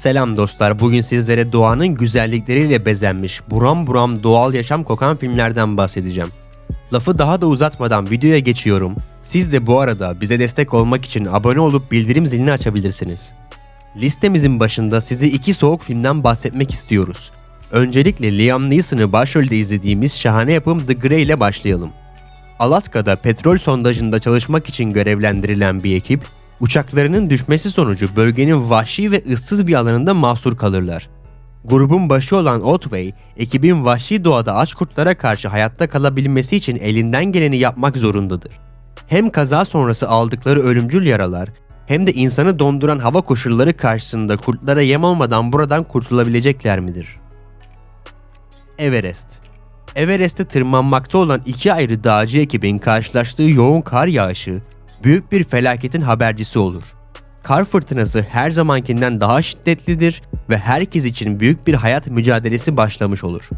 Selam dostlar. Bugün sizlere doğanın güzellikleriyle bezenmiş, buram buram doğal yaşam kokan filmlerden bahsedeceğim. Lafı daha da uzatmadan videoya geçiyorum. Siz de bu arada bize destek olmak için abone olup bildirim zilini açabilirsiniz. Listemizin başında size iki soğuk filmden bahsetmek istiyoruz. Öncelikle Liam Neeson'ı başrolde izlediğimiz şahane yapım The Grey ile başlayalım. Alaska'da petrol sondajında çalışmak için görevlendirilen bir ekip, uçaklarının düşmesi sonucu bölgenin vahşi ve ıssız bir alanında mahsur kalırlar. Grubun başı olan Otway, ekibin vahşi doğada aç kurtlara karşı hayatta kalabilmesi için elinden geleni yapmak zorundadır. Hem kaza sonrası aldıkları ölümcül yaralar, hem de insanı donduran hava koşulları karşısında kurtlara yem olmadan buradan kurtulabilecekler midir? Everest Everest'te tırmanmakta olan iki ayrı dağcı ekibin karşılaştığı yoğun kar yağışı büyük bir felaketin habercisi olur. Kar fırtınası her zamankinden daha şiddetlidir ve herkes için büyük bir hayat mücadelesi başlamış olur.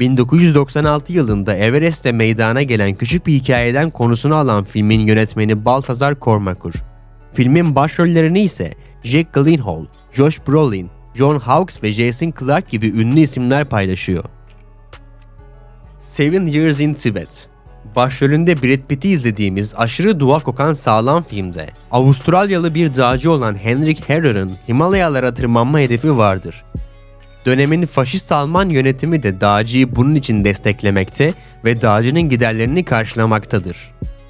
1996 yılında Everest'te meydana gelen küçük bir hikayeden konusunu alan filmin yönetmeni Balthazar Kormakur. Filmin başrollerini ise Jack Gyllenhaal, Josh Brolin, John Hawkes ve Jason Clarke gibi ünlü isimler paylaşıyor. Seven Years in Tibet Başrolünde Brad Pitt'i izlediğimiz aşırı dua kokan sağlam filmde Avustralyalı bir dağcı olan Henrik Herrer'ın Himalayalara tırmanma hedefi vardır. Dönemin faşist Alman yönetimi de dağcıyı bunun için desteklemekte ve dağcının giderlerini karşılamaktadır.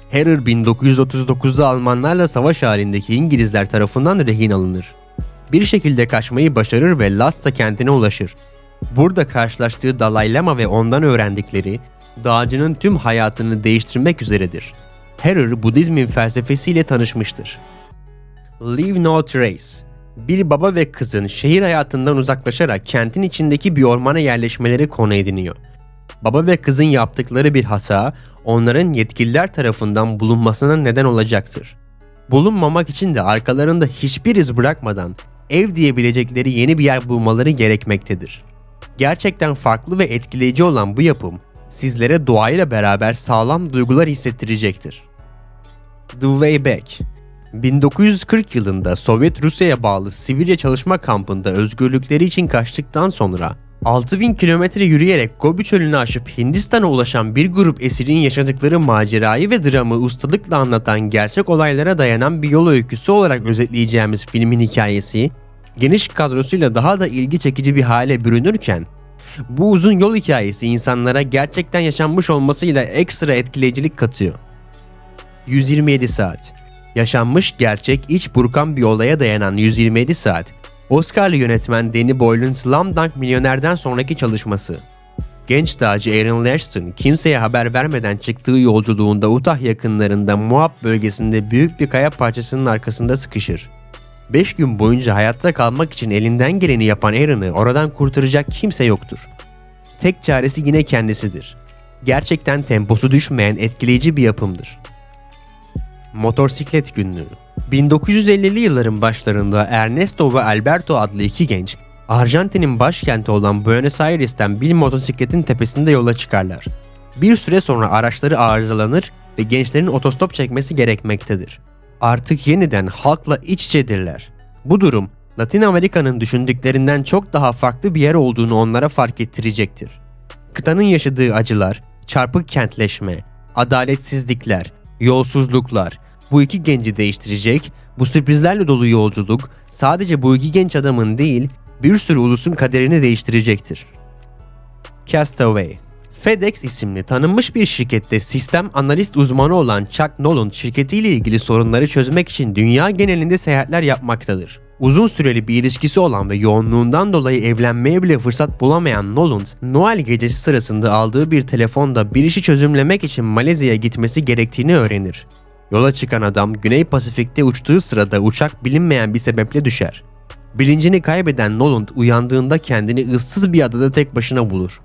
Herrer 1939'da Almanlarla savaş halindeki İngilizler tarafından rehin alınır. Bir şekilde kaçmayı başarır ve Lhasa kentine ulaşır. Burada karşılaştığı Dalai Lama ve ondan öğrendikleri dağcının tüm hayatını değiştirmek üzeredir. Herrer Budizmin felsefesiyle tanışmıştır. Leave No Trace Bir baba ve kızın şehir hayatından uzaklaşarak kentin içindeki bir ormana yerleşmeleri konu ediniyor. Baba ve kızın yaptıkları bir hata onların yetkililer tarafından bulunmasına neden olacaktır. Bulunmamak için de arkalarında hiçbir iz bırakmadan ev diyebilecekleri yeni bir yer bulmaları gerekmektedir. Gerçekten farklı ve etkileyici olan bu yapım sizlere doğayla beraber sağlam duygular hissettirecektir. The Way Back 1940 yılında Sovyet Rusya'ya bağlı Sibirya çalışma kampında özgürlükleri için kaçtıktan sonra 6000 kilometre yürüyerek Gobi çölünü aşıp Hindistan'a ulaşan bir grup esirin yaşadıkları macerayı ve dramı ustalıkla anlatan gerçek olaylara dayanan bir yol öyküsü olarak özetleyeceğimiz filmin hikayesi, geniş kadrosuyla daha da ilgi çekici bir hale bürünürken, bu uzun yol hikayesi insanlara gerçekten yaşanmış olmasıyla ekstra etkileyicilik katıyor. 127 saat Yaşanmış gerçek iç burkan bir olaya dayanan 127 saat, Oscar'lı yönetmen Danny Boyle'ın Slumdunk Milyoner'den sonraki çalışması. Genç dağcı Aaron Lashton kimseye haber vermeden çıktığı yolculuğunda Utah yakınlarında Moab bölgesinde büyük bir kaya parçasının arkasında sıkışır. 5 gün boyunca hayatta kalmak için elinden geleni yapan Aaron'ı oradan kurtaracak kimse yoktur. Tek çaresi yine kendisidir. Gerçekten temposu düşmeyen etkileyici bir yapımdır. Motorsiklet Günlüğü 1950'li yılların başlarında Ernesto ve Alberto adlı iki genç, Arjantin'in başkenti olan Buenos Aires'ten bir motosikletin tepesinde yola çıkarlar. Bir süre sonra araçları arızalanır ve gençlerin otostop çekmesi gerekmektedir. Artık yeniden halkla iç içedirler. Bu durum Latin Amerika'nın düşündüklerinden çok daha farklı bir yer olduğunu onlara fark ettirecektir. Kıtanın yaşadığı acılar, çarpık kentleşme, adaletsizlikler, yolsuzluklar bu iki genci değiştirecek, bu sürprizlerle dolu yolculuk sadece bu iki genç adamın değil, bir sürü ulusun kaderini değiştirecektir. Castaway FedEx isimli tanınmış bir şirkette sistem analist uzmanı olan Chuck Nolan şirketiyle ilgili sorunları çözmek için dünya genelinde seyahatler yapmaktadır. Uzun süreli bir ilişkisi olan ve yoğunluğundan dolayı evlenmeye bile fırsat bulamayan Nolan, Noel gecesi sırasında aldığı bir telefonda bir işi çözümlemek için Malezya'ya gitmesi gerektiğini öğrenir. Yola çıkan adam Güney Pasifik'te uçtuğu sırada uçak bilinmeyen bir sebeple düşer. Bilincini kaybeden Nolan uyandığında kendini ıssız bir adada tek başına bulur.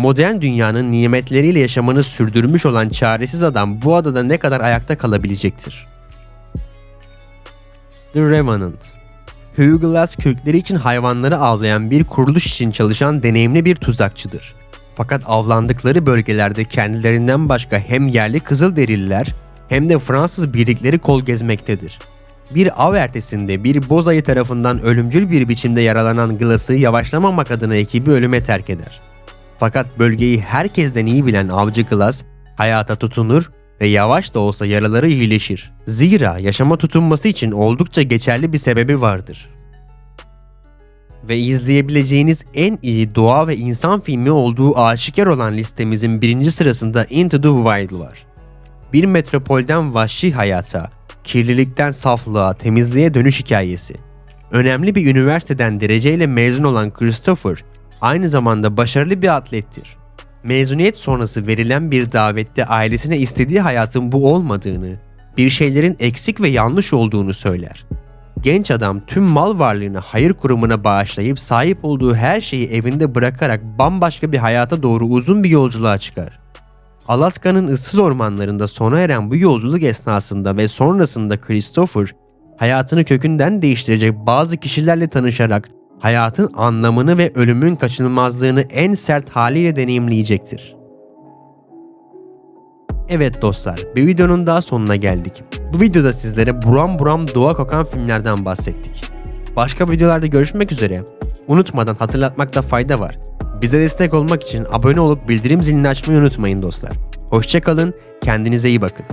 Modern dünyanın nimetleriyle yaşamını sürdürmüş olan çaresiz adam bu adada ne kadar ayakta kalabilecektir? The Revenant Hugh Glass kürkleri için hayvanları avlayan bir kuruluş için çalışan deneyimli bir tuzakçıdır. Fakat avlandıkları bölgelerde kendilerinden başka hem yerli Kızılderililer hem de Fransız birlikleri kol gezmektedir. Bir av ertesinde bir boz ayı tarafından ölümcül bir biçimde yaralanan Glass'ı yavaşlamamak adına ekibi ölüme terk eder. Fakat bölgeyi herkesten iyi bilen avcı Glass hayata tutunur ve yavaş da olsa yaraları iyileşir. Zira yaşama tutunması için oldukça geçerli bir sebebi vardır. Ve izleyebileceğiniz en iyi doğa ve insan filmi olduğu aşikar olan listemizin birinci sırasında Into the Wild var. Bir metropolden vahşi hayata, kirlilikten saflığa, temizliğe dönüş hikayesi. Önemli bir üniversiteden dereceyle mezun olan Christopher, aynı zamanda başarılı bir atlettir. Mezuniyet sonrası verilen bir davette ailesine istediği hayatın bu olmadığını, bir şeylerin eksik ve yanlış olduğunu söyler. Genç adam tüm mal varlığını hayır kurumuna bağışlayıp sahip olduğu her şeyi evinde bırakarak bambaşka bir hayata doğru uzun bir yolculuğa çıkar. Alaska'nın ıssız ormanlarında sona eren bu yolculuk esnasında ve sonrasında Christopher, hayatını kökünden değiştirecek bazı kişilerle tanışarak hayatın anlamını ve ölümün kaçınılmazlığını en sert haliyle deneyimleyecektir. Evet dostlar, bir videonun daha sonuna geldik. Bu videoda sizlere buram buram doğa kokan filmlerden bahsettik. Başka videolarda görüşmek üzere. Unutmadan hatırlatmakta fayda var. Bize destek olmak için abone olup bildirim zilini açmayı unutmayın dostlar. Hoşçakalın, kendinize iyi bakın.